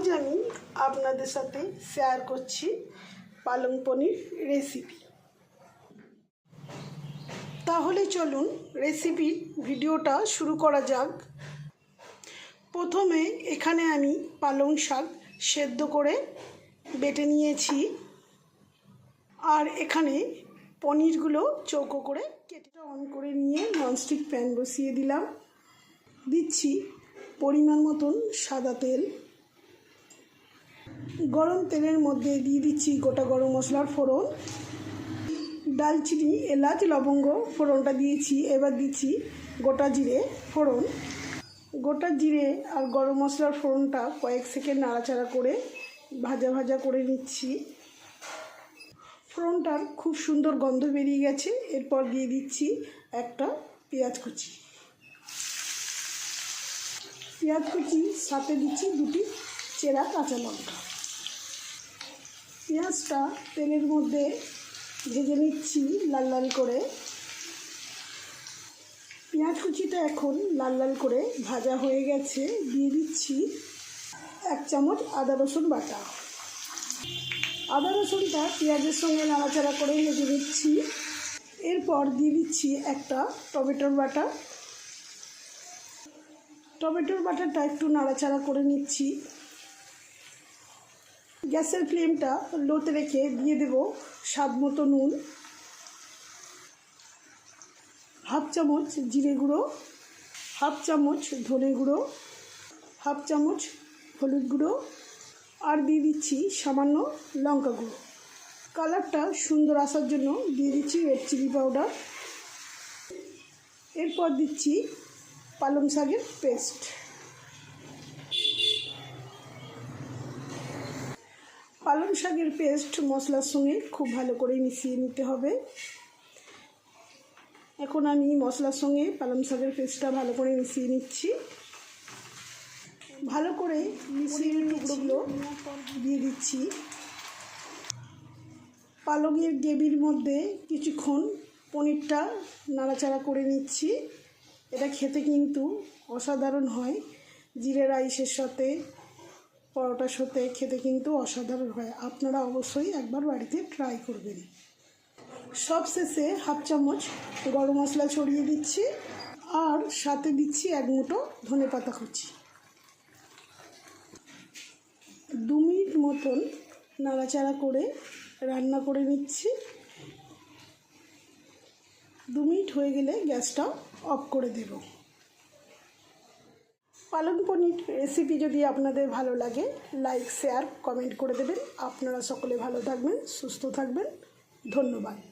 আজ আমি আপনাদের সাথে শেয়ার করছি পালং পনির রেসিপি তাহলে চলুন রেসিপির ভিডিওটা শুরু করা যাক। প্রথমে এখানে আমি পালং শাক সেদ্ধ করে বেটে নিয়েছি আর এখানে পনিরগুলো চৌকো করে কেটে অন করে নিয়ে ননস্টিক প্যান বসিয়ে দিলাম। দিচ্ছি পরিমাণ মতন সাদা তেল। গরম তেলের মধ্যে দিয়ে দিচ্ছি গোটা গরম মশলার ফোড়ন। ডালচিনি এলাচ, লবঙ্গ ফোড়নটা দিয়েছি। এবার দিচ্ছি গোটা জিরে ফোড়ন। গোটা জিরে আর গরম মশলার ফোড়নটা কয়েক সেকেন্ড নাড়াচাড়া করে ভাজা ভাজা করে নিচ্ছি। ফোড়নটার খুব সুন্দর গন্ধ বেরিয়ে গেছে। এরপর দিয়ে দিচ্ছি একটা পেঁয়াজ কুচি। পেঁয়াজ কুচি সাথে দিচ্ছি দুটি চেরা কাঁচা লঙ্কা। পেঁয়াজটা তেলের মধ্যে ভেজে নিচ্ছি লাল লাল করে। পেঁয়াজ কুচিটা এখন লাল লাল করে ভাজা হয়ে গেছে, দিয়ে দিচ্ছি এক চামচ আদা রসুন বাটা। আদা রসুনটা পেঁয়াজের সঙ্গে নাড়াচাড়া করে ভেজে দিচ্ছি এরপর দিয়ে দিচ্ছি একটা টমেটোর বাটা। টমেটোর বাটাটা একটু নাড়াচাড়া করে নিচ্ছি। গ্যাসের ফ্লেমটা লোতে রেখে দিয়ে দেব স্বাদ মতো নুন, হাফ চামচ জিরে গুঁড়ো, হাফ চামচ ধনে গুঁড়ো, হাফ চামচ হলুদ গুঁড়ো, আর দিয়ে দিচ্ছি সামান্য লঙ্কা গুঁড়ো। কালারটা সুন্দর আসার জন্য দিয়ে দিচ্ছি রেড চিলি পাউডার এরপর দিচ্ছি পালং শাকের পেস্ট পালং শাকের পেস্ট মশলার সঙ্গে খুব ভালো করে মিশিয়ে নিতে হবে। এখন আমি মশলার সঙ্গে পালং শাকের পেস্টটা ভালো করে মিশিয়ে নিচ্ছি। ভালো করে মিশিয়ে টুকরোগুলো দিয়ে দিচ্ছি। পালংয়ের গ্রেভির মধ্যে কিছুক্ষণ পনিরটা নাড়াচাড়া করে নিচ্ছি। এটা খেতে কিন্তু অসাধারণ হয়। জিরে রাইসের সাথে পরোটার সাথে খেতে কিন্তু অসাধারণ হয়। আপনারা অবশ্যই একবার বাড়িতে ট্রাই করবেন। সব শেষে হাফ চামচ গরম মশলা ছড়িয়ে দিচ্ছি আর সাথে দিচ্ছি এক মুঠো ধনে পাতা কুচি। দু মিনিট মতন নাড়াচাড়া করে রান্না করে নিচ্ছি। দু মিনিট হয়ে গেলে গ্যাসটা অফ করে দেব। পালং পনির রেসিপি যদি আপনাদের ভালো লাগে লাইক শেয়ার কমেন্ট করে দেবেন। আপনারা সকলে ভালো থাকবেন, সুস্থ থাকবেন। ধন্যবাদ।